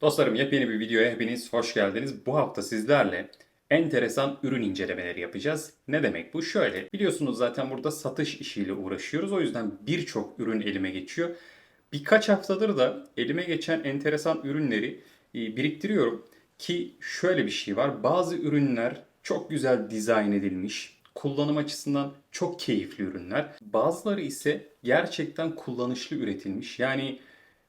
Dostlarım yepyeni bir videoya hepiniz hoş geldiniz. Bu hafta sizlerle enteresan ürün incelemeleri yapacağız. Ne demek bu? Şöyle biliyorsunuz zaten burada satış işiyle uğraşıyoruz. O yüzden birçok ürün elime geçiyor. Birkaç haftadır da elime geçen enteresan ürünleri e, biriktiriyorum. Ki şöyle bir şey var. Bazı ürünler çok güzel dizayn edilmiş. Kullanım açısından çok keyifli ürünler. Bazıları ise gerçekten kullanışlı üretilmiş. Yani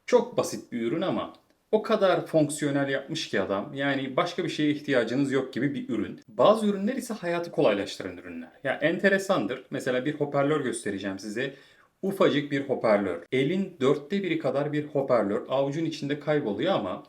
çok basit bir ürün ama o kadar fonksiyonel yapmış ki adam. Yani başka bir şeye ihtiyacınız yok gibi bir ürün. Bazı ürünler ise hayatı kolaylaştıran ürünler. Ya enteresandır. Mesela bir hoparlör göstereceğim size. Ufacık bir hoparlör. Elin dörtte biri kadar bir hoparlör. Avucun içinde kayboluyor ama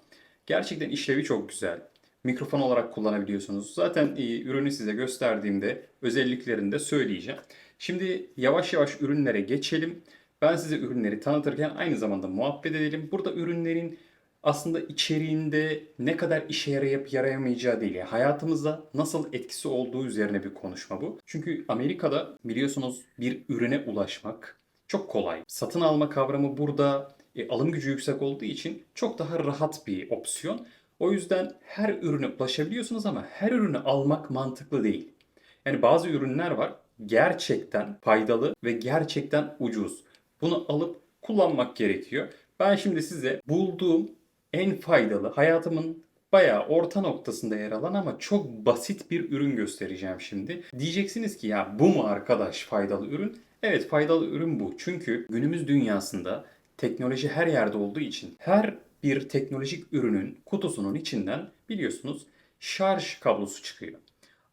gerçekten işlevi çok güzel. Mikrofon olarak kullanabiliyorsunuz. Zaten e, ürünü size gösterdiğimde özelliklerini de söyleyeceğim. Şimdi yavaş yavaş ürünlere geçelim. Ben size ürünleri tanıtırken aynı zamanda muhabbet edelim. Burada ürünlerin aslında içeriğinde ne kadar işe yarayıp yarayamayacağı değil. Yani hayatımıza nasıl etkisi olduğu üzerine bir konuşma bu. Çünkü Amerika'da biliyorsunuz bir ürüne ulaşmak çok kolay. Satın alma kavramı burada e, alım gücü yüksek olduğu için çok daha rahat bir opsiyon. O yüzden her ürüne ulaşabiliyorsunuz ama her ürünü almak mantıklı değil. Yani bazı ürünler var gerçekten faydalı ve gerçekten ucuz. Bunu alıp kullanmak gerekiyor. Ben şimdi size bulduğum en faydalı, hayatımın bayağı orta noktasında yer alan ama çok basit bir ürün göstereceğim şimdi. Diyeceksiniz ki ya bu mu arkadaş faydalı ürün? Evet faydalı ürün bu. Çünkü günümüz dünyasında teknoloji her yerde olduğu için her bir teknolojik ürünün kutusunun içinden biliyorsunuz şarj kablosu çıkıyor.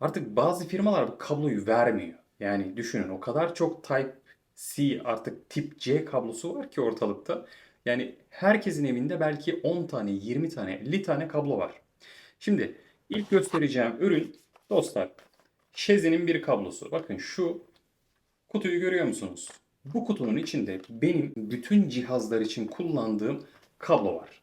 Artık bazı firmalar bu kabloyu vermiyor. Yani düşünün o kadar çok Type C artık tip C kablosu var ki ortalıkta. Yani herkesin evinde belki 10 tane, 20 tane, 50 tane kablo var. Şimdi ilk göstereceğim ürün dostlar Şezi'nin bir kablosu. Bakın şu kutuyu görüyor musunuz? Bu kutunun içinde benim bütün cihazlar için kullandığım kablo var.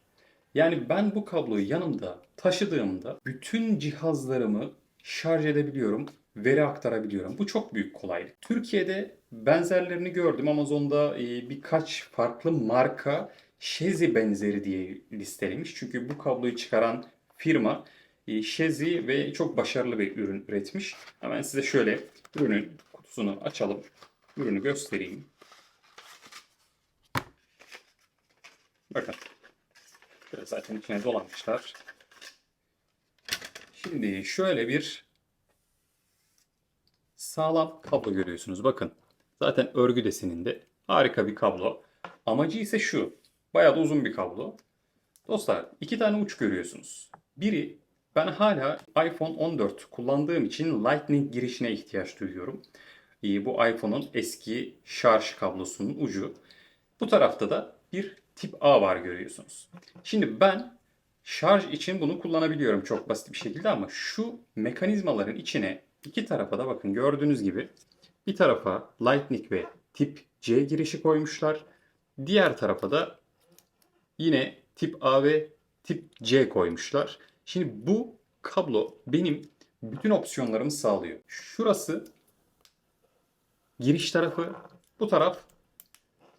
Yani ben bu kabloyu yanımda taşıdığımda bütün cihazlarımı şarj edebiliyorum, veri aktarabiliyorum. Bu çok büyük kolaylık. Türkiye'de benzerlerini gördüm. Amazon'da e, birkaç farklı marka Şezi benzeri diye listelemiş. Çünkü bu kabloyu çıkaran firma e, ve çok başarılı bir ürün üretmiş. Hemen size şöyle ürünün kutusunu açalım. Ürünü göstereyim. Bakın. Şöyle zaten içine dolanmışlar. Şimdi şöyle bir sağlam kablo görüyorsunuz. Bakın. Zaten örgü deseninde. Harika bir kablo. Amacı ise şu. Bayağı da uzun bir kablo. Dostlar iki tane uç görüyorsunuz. Biri ben hala iPhone 14 kullandığım için Lightning girişine ihtiyaç duyuyorum. Ee, Bu iPhone'un eski şarj kablosunun ucu. Bu tarafta da bir tip A var görüyorsunuz. Şimdi ben şarj için bunu kullanabiliyorum çok basit bir şekilde ama şu mekanizmaların içine iki tarafa da bakın gördüğünüz gibi bir tarafa Lightning ve tip C girişi koymuşlar. Diğer tarafa da yine tip A ve tip C koymuşlar. Şimdi bu kablo benim bütün opsiyonlarımı sağlıyor. Şurası giriş tarafı, bu taraf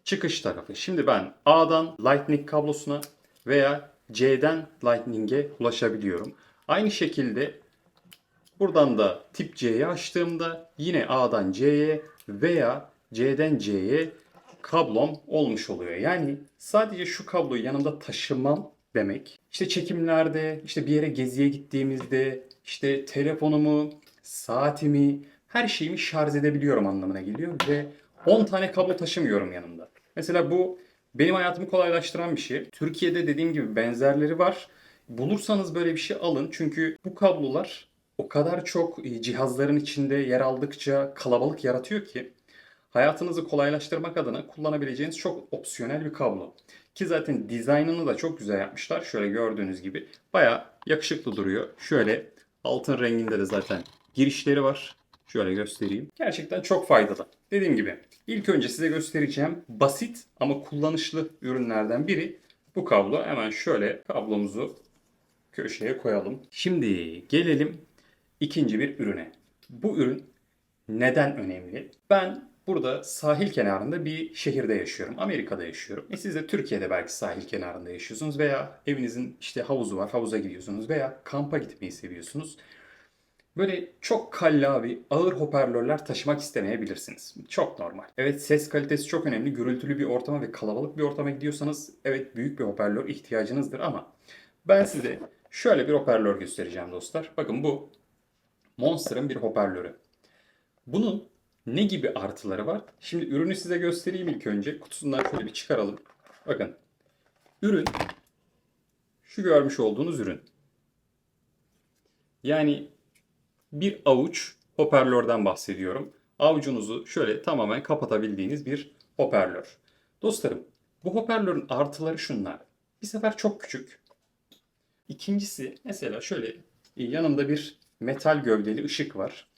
çıkış tarafı. Şimdi ben A'dan Lightning kablosuna veya C'den Lightning'e ulaşabiliyorum. Aynı şekilde buradan da tip C'yi açtığımda yine A'dan C'ye veya C'den C'ye kablom olmuş oluyor. Yani sadece şu kabloyu yanımda taşımam demek. İşte çekimlerde, işte bir yere geziye gittiğimizde, işte telefonumu, saatimi, her şeyimi şarj edebiliyorum anlamına geliyor ve 10 tane kablo taşımıyorum yanımda. Mesela bu benim hayatımı kolaylaştıran bir şey. Türkiye'de dediğim gibi benzerleri var. Bulursanız böyle bir şey alın. Çünkü bu kablolar o kadar çok e, cihazların içinde yer aldıkça kalabalık yaratıyor ki hayatınızı kolaylaştırmak adına kullanabileceğiniz çok opsiyonel bir kablo. Ki zaten dizaynını da çok güzel yapmışlar. Şöyle gördüğünüz gibi baya yakışıklı duruyor. Şöyle altın renginde de zaten girişleri var. Şöyle göstereyim. Gerçekten çok faydalı. Dediğim gibi ilk önce size göstereceğim basit ama kullanışlı ürünlerden biri bu kablo. Hemen şöyle kablomuzu köşeye koyalım. Şimdi gelelim ikinci bir ürüne. Bu ürün neden önemli? Ben burada sahil kenarında bir şehirde yaşıyorum. Amerika'da yaşıyorum. E siz de Türkiye'de belki sahil kenarında yaşıyorsunuz veya evinizin işte havuzu var, havuza gidiyorsunuz veya kampa gitmeyi seviyorsunuz. Böyle çok kallavi, ağır hoparlörler taşımak istemeyebilirsiniz. Çok normal. Evet ses kalitesi çok önemli. Gürültülü bir ortama ve kalabalık bir ortama gidiyorsanız evet büyük bir hoparlör ihtiyacınızdır ama ben size şöyle bir hoparlör göstereceğim dostlar. Bakın bu Monster'ın bir hoparlörü. Bunun ne gibi artıları var? Şimdi ürünü size göstereyim ilk önce. Kutusundan şöyle bir çıkaralım. Bakın. Ürün şu görmüş olduğunuz ürün. Yani bir avuç hoparlörden bahsediyorum. Avucunuzu şöyle tamamen kapatabildiğiniz bir hoparlör. Dostlarım, bu hoparlörün artıları şunlar. Bir sefer çok küçük. İkincisi mesela şöyle yanında bir metal gövdeli ışık var.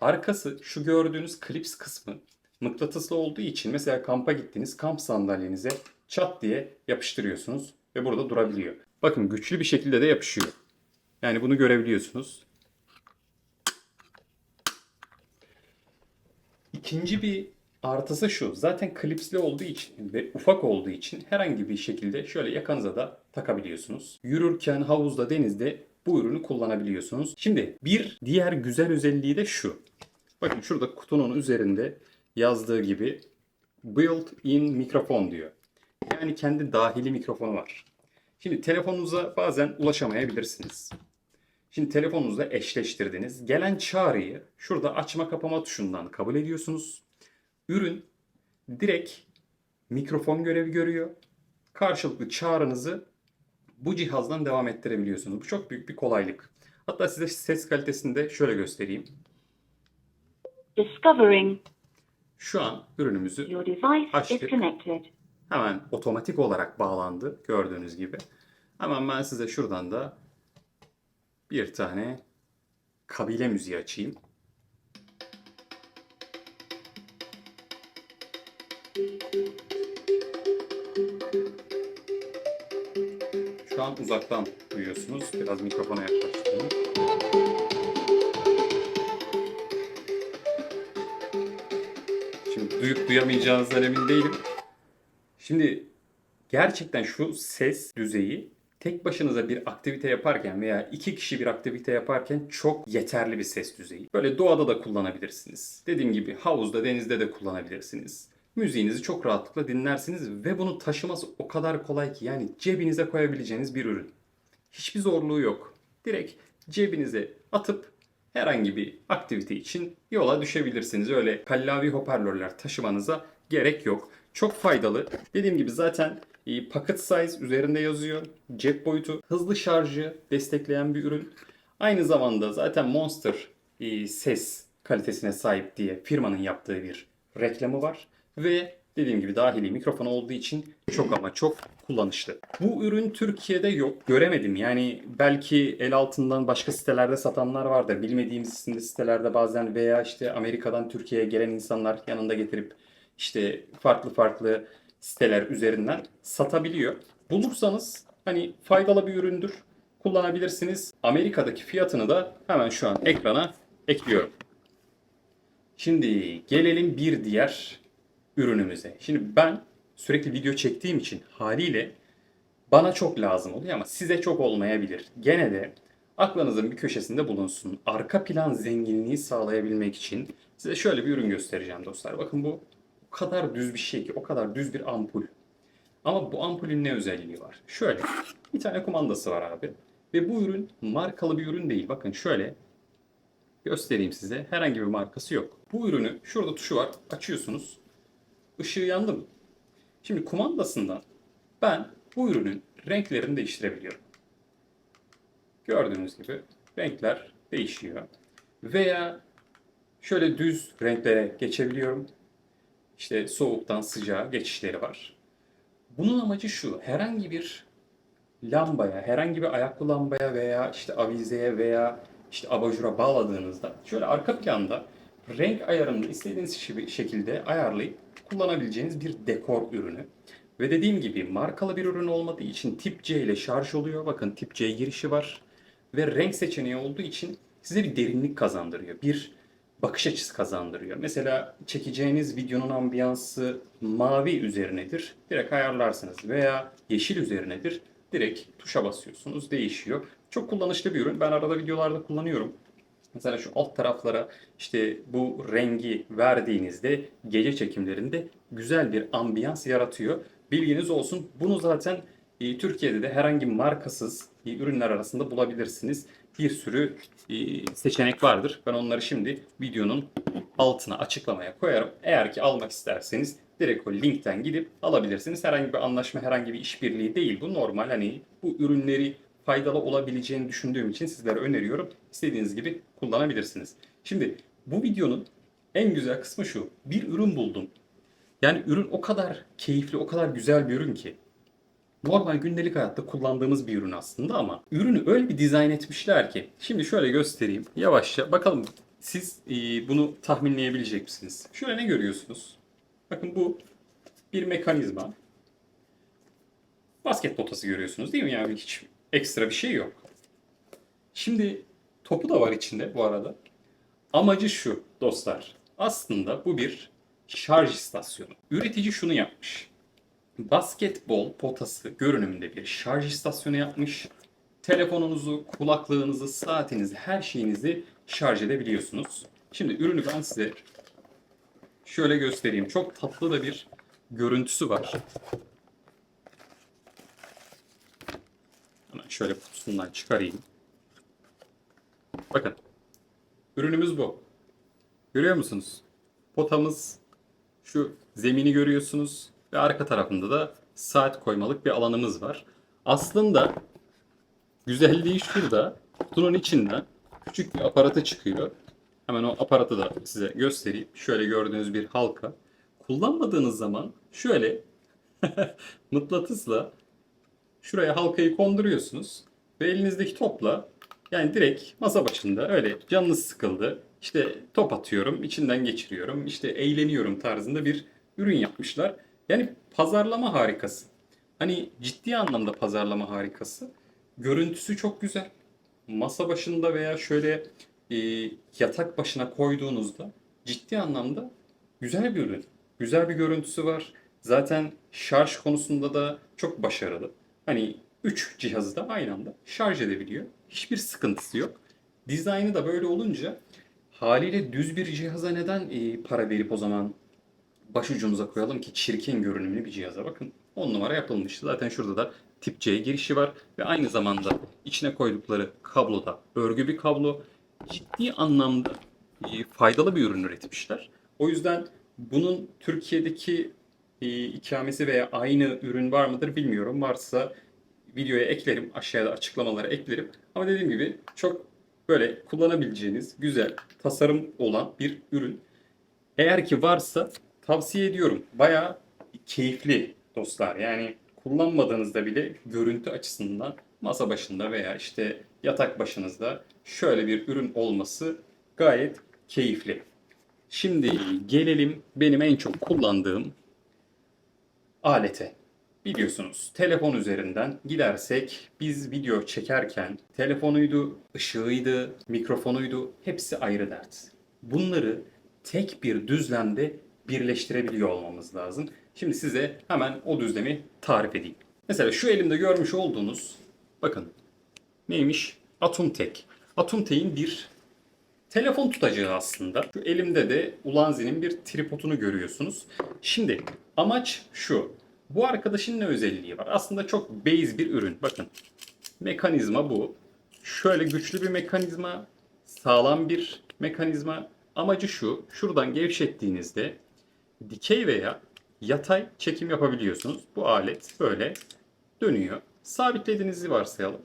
Arkası şu gördüğünüz klips kısmı mıknatıslı olduğu için mesela kampa gittiniz kamp sandalyenize çat diye yapıştırıyorsunuz ve burada durabiliyor. Bakın güçlü bir şekilde de yapışıyor. Yani bunu görebiliyorsunuz. İkinci bir artısı şu. Zaten klipsli olduğu için ve ufak olduğu için herhangi bir şekilde şöyle yakanıza da takabiliyorsunuz. Yürürken havuzda, denizde bu ürünü kullanabiliyorsunuz. Şimdi bir diğer güzel özelliği de şu. Bakın şurada kutunun üzerinde yazdığı gibi built-in mikrofon diyor. Yani kendi dahili mikrofonu var. Şimdi telefonunuza bazen ulaşamayabilirsiniz. Şimdi telefonunuzla eşleştirdiniz. Gelen çağrıyı şurada açma kapama tuşundan kabul ediyorsunuz. Ürün direkt mikrofon görevi görüyor. Karşılıklı çağrınızı bu cihazdan devam ettirebiliyorsunuz. Bu çok büyük bir kolaylık. Hatta size ses kalitesini de şöyle göstereyim. Discovering Şu an ürünümüzü your device Açtık. is connected. hemen otomatik olarak bağlandı gördüğünüz gibi. Hemen ben size şuradan da bir tane kabile müziği açayım. An uzaktan duyuyorsunuz. Biraz mikrofona yaklaştırayım. Şimdi duyup duyamayacağınızdan emin değilim. Şimdi gerçekten şu ses düzeyi tek başınıza bir aktivite yaparken veya iki kişi bir aktivite yaparken çok yeterli bir ses düzeyi. Böyle doğada da kullanabilirsiniz. Dediğim gibi havuzda, denizde de kullanabilirsiniz. Müziğinizi çok rahatlıkla dinlersiniz ve bunu taşıması o kadar kolay ki yani cebinize koyabileceğiniz bir ürün. Hiçbir zorluğu yok. Direkt cebinize atıp herhangi bir aktivite için yola düşebilirsiniz. Öyle kallavi hoparlörler taşımanıza gerek yok. Çok faydalı. Dediğim gibi zaten e, pocket size üzerinde yazıyor. Cep boyutu, hızlı şarjı destekleyen bir ürün. Aynı zamanda zaten Monster e, ses kalitesine sahip diye firmanın yaptığı bir reklamı var. Ve dediğim gibi dahili mikrofon olduğu için çok ama çok kullanışlı. Bu ürün Türkiye'de yok. Göremedim. Yani belki el altından başka sitelerde satanlar vardır. Bilmediğimiz sitelerde bazen veya işte Amerika'dan Türkiye'ye gelen insanlar yanında getirip işte farklı farklı siteler üzerinden satabiliyor. Bulursanız hani faydalı bir üründür. Kullanabilirsiniz. Amerika'daki fiyatını da hemen şu an ekrana ekliyorum. Şimdi gelelim bir diğer ürünümüze. Şimdi ben sürekli video çektiğim için haliyle bana çok lazım oluyor ama size çok olmayabilir. Gene de aklınızın bir köşesinde bulunsun. Arka plan zenginliği sağlayabilmek için size şöyle bir ürün göstereceğim dostlar. Bakın bu o kadar düz bir şey ki, o kadar düz bir ampul. Ama bu ampulün ne özelliği var? Şöyle bir tane kumandası var abi. Ve bu ürün markalı bir ürün değil. Bakın şöyle göstereyim size. Herhangi bir markası yok. Bu ürünü şurada tuşu var. Açıyorsunuz. Işığı yandı mı? Şimdi kumandasından ben bu ürünün renklerini değiştirebiliyorum. Gördüğünüz gibi renkler değişiyor. Veya şöyle düz renklere geçebiliyorum. İşte soğuktan sıcağa geçişleri var. Bunun amacı şu. Herhangi bir lambaya, herhangi bir ayaklı lambaya veya işte avizeye veya işte abajura bağladığınızda şöyle arka planda renk ayarını istediğiniz şekilde ayarlayıp kullanabileceğiniz bir dekor ürünü. Ve dediğim gibi markalı bir ürün olmadığı için tip C ile şarj oluyor. Bakın tip C girişi var. Ve renk seçeneği olduğu için size bir derinlik kazandırıyor. Bir bakış açısı kazandırıyor. Mesela çekeceğiniz videonun ambiyansı mavi üzerinedir. Direkt ayarlarsınız veya yeşil üzerinedir. Direkt tuşa basıyorsunuz. Değişiyor. Çok kullanışlı bir ürün. Ben arada videolarda kullanıyorum. Mesela şu alt taraflara işte bu rengi verdiğinizde gece çekimlerinde güzel bir ambiyans yaratıyor. Bilginiz olsun. Bunu zaten e, Türkiye'de de herhangi markasız e, ürünler arasında bulabilirsiniz. Bir sürü e, seçenek vardır. Ben onları şimdi videonun altına açıklamaya koyarım. Eğer ki almak isterseniz direkt o linkten gidip alabilirsiniz. Herhangi bir anlaşma, herhangi bir işbirliği değil. Bu normal hani bu ürünleri faydalı olabileceğini düşündüğüm için sizlere öneriyorum. İstediğiniz gibi kullanabilirsiniz. Şimdi bu videonun en güzel kısmı şu. Bir ürün buldum. Yani ürün o kadar keyifli, o kadar güzel bir ürün ki. Normal gündelik hayatta kullandığımız bir ürün aslında ama ürünü öyle bir dizayn etmişler ki. Şimdi şöyle göstereyim. Yavaşça bakalım siz e, bunu tahminleyebilecek misiniz? Şöyle ne görüyorsunuz? Bakın bu bir mekanizma. Basket potası görüyorsunuz değil mi? Yani hiç ekstra bir şey yok. Şimdi topu da var içinde bu arada. Amacı şu dostlar. Aslında bu bir şarj istasyonu. Üretici şunu yapmış. Basketbol potası görünümünde bir şarj istasyonu yapmış. Telefonunuzu, kulaklığınızı, saatinizi, her şeyinizi şarj edebiliyorsunuz. Şimdi ürünü ben size şöyle göstereyim. Çok tatlı da bir görüntüsü var. Şöyle kutusundan çıkarayım. Bakın. Ürünümüz bu. Görüyor musunuz? Potamız şu zemini görüyorsunuz ve arka tarafında da saat koymalık bir alanımız var. Aslında güzelliği şurada. Kutunun içinden küçük bir aparatı çıkıyor. Hemen o aparatı da size göstereyim. Şöyle gördüğünüz bir halka. Kullanmadığınız zaman şöyle mıknatısla şuraya halkayı konduruyorsunuz ve elinizdeki topla yani direkt masa başında öyle canınız sıkıldı. İşte top atıyorum, içinden geçiriyorum, işte eğleniyorum tarzında bir ürün yapmışlar. Yani pazarlama harikası. Hani ciddi anlamda pazarlama harikası. Görüntüsü çok güzel. Masa başında veya şöyle e, yatak başına koyduğunuzda ciddi anlamda güzel bir ürün. Güzel bir görüntüsü var. Zaten şarj konusunda da çok başarılı. Hani 3 cihazı da aynı anda şarj edebiliyor. Hiçbir sıkıntısı yok. Dizaynı da böyle olunca haliyle düz bir cihaza neden e, para verip o zaman başucumuza koyalım ki çirkin görünümlü bir cihaza bakın. 10 numara yapılmış. Zaten şurada da tip C girişi var ve aynı zamanda içine koydukları kablo da örgü bir kablo. Ciddi anlamda e, faydalı bir ürün üretmişler. O yüzden bunun Türkiye'deki e, ikamesi veya aynı ürün var mıdır bilmiyorum. Varsa videoya eklerim. Aşağıda açıklamalara eklerim. Ama dediğim gibi çok böyle kullanabileceğiniz güzel tasarım olan bir ürün. Eğer ki varsa tavsiye ediyorum. Bayağı keyifli dostlar. Yani kullanmadığınızda bile görüntü açısından masa başında veya işte yatak başınızda şöyle bir ürün olması gayet keyifli. Şimdi gelelim benim en çok kullandığım alete. Biliyorsunuz telefon üzerinden gidersek biz video çekerken telefonuydu, ışığıydı, mikrofonuydu hepsi ayrı dert. Bunları tek bir düzlemde birleştirebiliyor olmamız lazım. Şimdi size hemen o düzlemi tarif edeyim. Mesela şu elimde görmüş olduğunuz bakın neymiş? Atomtek. Atomtek'in bir telefon tutacağı aslında. Şu elimde de Ulanzi'nin bir tripodunu görüyorsunuz. Şimdi amaç şu. Bu arkadaşın ne özelliği var? Aslında çok base bir ürün. Bakın mekanizma bu. Şöyle güçlü bir mekanizma, sağlam bir mekanizma. Amacı şu. Şuradan gevşettiğinizde dikey veya yatay çekim yapabiliyorsunuz. Bu alet böyle dönüyor. Sabitlediğinizi varsayalım.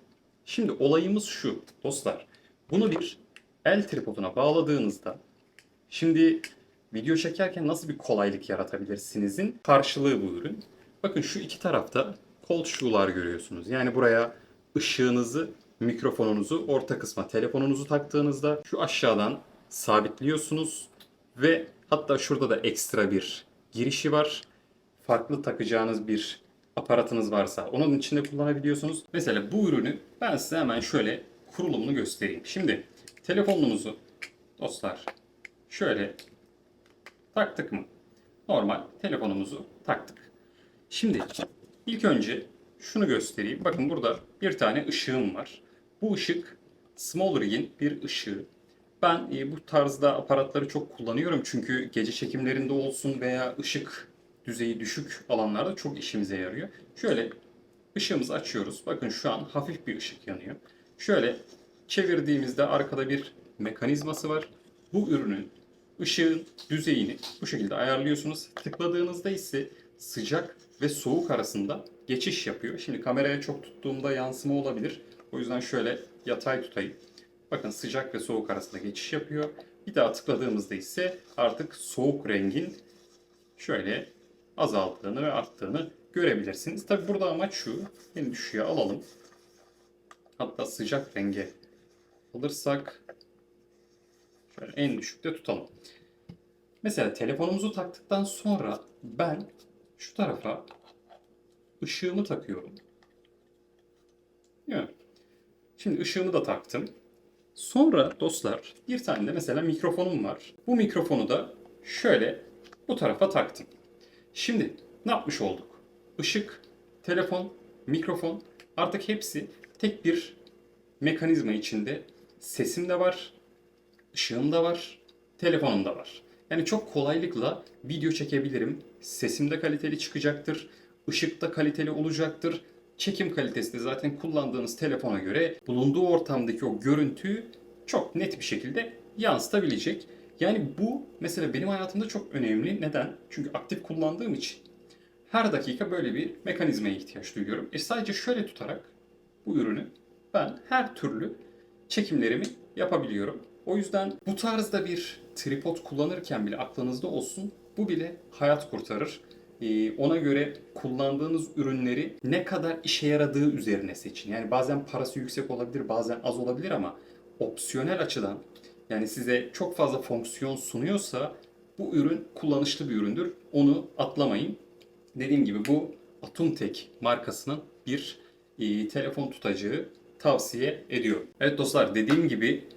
Şimdi olayımız şu dostlar. Bunu bir el tripoduna bağladığınızda şimdi video çekerken nasıl bir kolaylık yaratabilirsinizin karşılığı bu ürün. Bakın şu iki tarafta kol şular görüyorsunuz. Yani buraya ışığınızı, mikrofonunuzu orta kısma telefonunuzu taktığınızda şu aşağıdan sabitliyorsunuz ve hatta şurada da ekstra bir girişi var. Farklı takacağınız bir aparatınız varsa onun içinde kullanabiliyorsunuz. Mesela bu ürünü ben size hemen şöyle kurulumunu göstereyim. Şimdi telefonunuzu dostlar Şöyle taktık mı? Normal telefonumuzu taktık. Şimdi ilk önce şunu göstereyim. Bakın burada bir tane ışığım var. Bu ışık Small Rig'in bir ışığı. Ben e, bu tarzda aparatları çok kullanıyorum çünkü gece çekimlerinde olsun veya ışık düzeyi düşük alanlarda çok işimize yarıyor. Şöyle ışığımızı açıyoruz. Bakın şu an hafif bir ışık yanıyor. Şöyle çevirdiğimizde arkada bir mekanizması var. Bu ürünün ışığın düzeyini bu şekilde ayarlıyorsunuz. Tıkladığınızda ise sıcak ve soğuk arasında geçiş yapıyor. Şimdi kameraya çok tuttuğumda yansıma olabilir. O yüzden şöyle yatay tutayım. Bakın sıcak ve soğuk arasında geçiş yapıyor. Bir daha tıkladığımızda ise artık soğuk rengin şöyle azaldığını ve arttığını görebilirsiniz. Tabi burada amaç şu. En düşüğe alalım. Hatta sıcak renge alırsak şöyle en düşükte tutalım. Mesela telefonumuzu taktıktan sonra ben şu tarafa ışığımı takıyorum. Değil mi? Şimdi ışığımı da taktım. Sonra dostlar bir tane de mesela mikrofonum var. Bu mikrofonu da şöyle bu tarafa taktım. Şimdi ne yapmış olduk? Işık, telefon, mikrofon artık hepsi tek bir mekanizma içinde. Sesim de var, ışığım da var, telefonum da var. Yani çok kolaylıkla video çekebilirim. Sesim de kaliteli çıkacaktır. Işık da kaliteli olacaktır. Çekim kalitesi de zaten kullandığınız telefona göre bulunduğu ortamdaki o görüntüyü çok net bir şekilde yansıtabilecek. Yani bu mesela benim hayatımda çok önemli. Neden? Çünkü aktif kullandığım için her dakika böyle bir mekanizmaya ihtiyaç duyuyorum. E sadece şöyle tutarak bu ürünü ben her türlü çekimlerimi yapabiliyorum. O yüzden bu tarzda bir tripod kullanırken bile aklınızda olsun. Bu bile hayat kurtarır. Ee, ona göre kullandığınız ürünleri ne kadar işe yaradığı üzerine seçin. Yani bazen parası yüksek olabilir, bazen az olabilir ama opsiyonel açıdan yani size çok fazla fonksiyon sunuyorsa bu ürün kullanışlı bir üründür. Onu atlamayın. Dediğim gibi bu Atumtek markasının bir e, telefon tutacağı tavsiye ediyorum. Evet dostlar dediğim gibi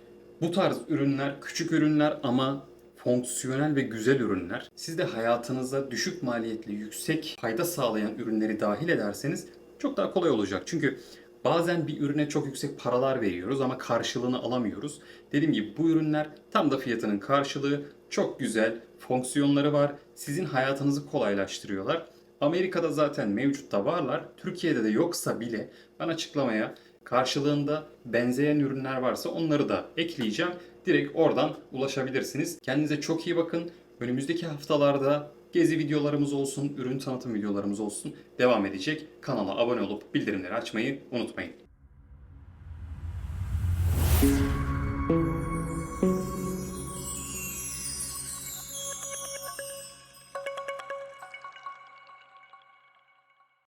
bu tarz ürünler küçük ürünler ama fonksiyonel ve güzel ürünler. Siz de hayatınıza düşük maliyetli, yüksek fayda sağlayan ürünleri dahil ederseniz çok daha kolay olacak. Çünkü bazen bir ürüne çok yüksek paralar veriyoruz ama karşılığını alamıyoruz. Dediğim gibi bu ürünler tam da fiyatının karşılığı. Çok güzel fonksiyonları var. Sizin hayatınızı kolaylaştırıyorlar. Amerika'da zaten mevcutta varlar. Türkiye'de de yoksa bile ben açıklamaya karşılığında benzeyen ürünler varsa onları da ekleyeceğim. Direkt oradan ulaşabilirsiniz. Kendinize çok iyi bakın. Önümüzdeki haftalarda gezi videolarımız olsun, ürün tanıtım videolarımız olsun devam edecek. Kanala abone olup bildirimleri açmayı unutmayın.